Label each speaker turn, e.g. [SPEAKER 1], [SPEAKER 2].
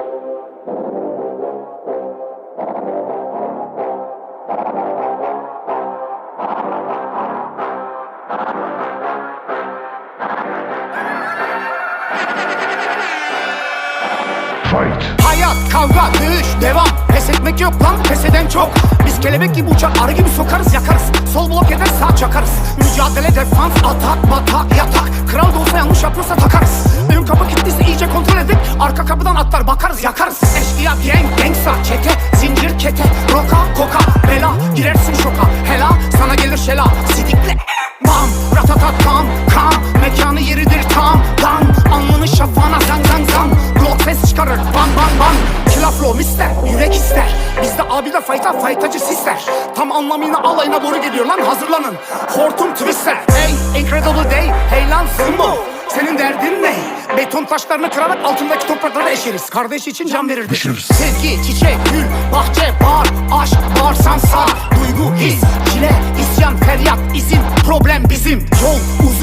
[SPEAKER 1] Fight!
[SPEAKER 2] Hayat, kavga, dövüş, devam. Pes etmek yok lan, pes eden çok. Biz kelebek gibi uçar, arı gibi sokarız, yakarız. Sol blok eder, sağ çakarız. Mücadele, defans, atak, batak, yatak. Kral da olsa yanlış yapıyorsa takarız. Ön kapı kilitliyse iyice kontrol edip Arka kapıdan Eşkıya, gangsta, çete Zincir, kete, roka, koka Bela, girersin şoka. Hela, sana gelir şela. Sidikle, bam, ratatat, tam, kam Mekanı yeridir tam, dan Alnını şafağına, zang zang zang Blok ses çıkarır, ban ban ban Kila flow ister, yürek ister. Bizde abi de fayta, faytacı sisler Tam anlamıyla alayına doğru geliyor lan hazırlanın. Hortum twister, hey incredible day. Hey lan Simbo, senin derdin ne? Beton taşlarını kırarak altındaki toprakları eşeriz Kardeş için can verirdik.
[SPEAKER 1] Eşeriz.
[SPEAKER 2] Sevgi, çiçek, gül, bahçe, bar Aşk, bağırsan sağ Duygu, his, çile, isyan, feryat, izin Problem bizim, yol uzun,